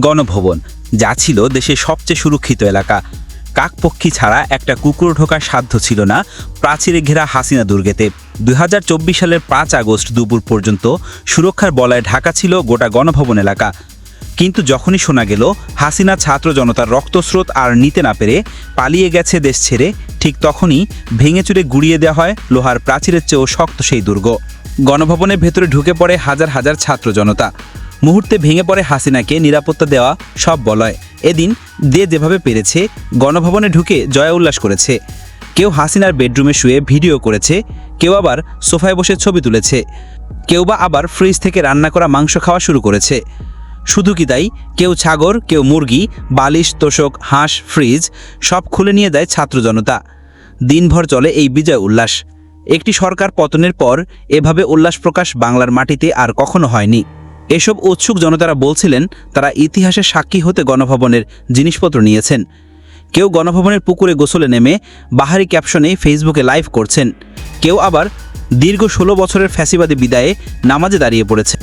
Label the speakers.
Speaker 1: গণভবন, যা ছিল দেশের সবচেয়ে সুরক্ষিত এলাকা। কাকপক্ষী ছাড়া একটা কুকুর ঢোকার সাধ্য ছিল না প্রাচীরে ঘেরা হাসিনা দুর্গেতে। দুই হাজার চব্বিশ সালের পাঁচ আগস্ট দুপুর পর্যন্ত সুরক্ষার বলয়ে ঢাকা ছিল গোটা গণভবন এলাকা। কিন্তু যখনই শোনা গেল হাসিনা ছাত্র জনতার রক্তস্রোত আর নিতে না পেরে পালিয়ে গেছে দেশ ছেড়ে, ঠিক তখনই ভেঙে চুরে গুড়িয়ে দেওয়া হয় লোহার প্রাচীরের চেয়েও শক্ত সেই দুর্গ। গণভবনের ভেতরে ঢুকে পড়ে হাজার হাজার ছাত্র জনতা। মুহূর্তে ভেঙে পড়ে হাসিনাকে নিরাপত্তা দেওয়া সব বলয়। এদিন দে যেভাবে পেরেছে, গণভবনে ঢুকে জয়া উল্লাস করেছে। কেউ হাসিনার বেডরুমে শুয়ে ভিডিও করেছে, কেউ আবার সোফায় বসে ছবি তুলেছে। কেউ বা আবার ফ্রিজ থেকে রান্না করা মাংস খাওয়া শুরু করেছে। শুধু কি তাই? কেউ ছাগর কেউ মুরগি, বালিশ, তোষক, হাঁস, ফ্রিজ সব খুলে নিয়ে দেয় ছাত্র জনতা। দিনভর চলে এই বিজয় উল্লাস। একটি সরকার পতনের পর এভাবে উল্লাস প্রকাশ বাংলার মাটিতে আর কখনো হয়নি। এসব উৎসুক জনতারা বলছিলেন, তারা ইতিহাসে সাক্ষী হতে গণভবনের জিনিসপত্র নিয়েছেন। কেউ গণভবনের পুকুরে গোসলে নেমে বাহারি ক্যাপশনে ফেসবুকে লাইভ করছেন। কেউ আবার দীর্ঘ ষোলো বছরের ফ্যাসিবাদী বিদায়ে নামাজে দাঁড়িয়ে পড়েছে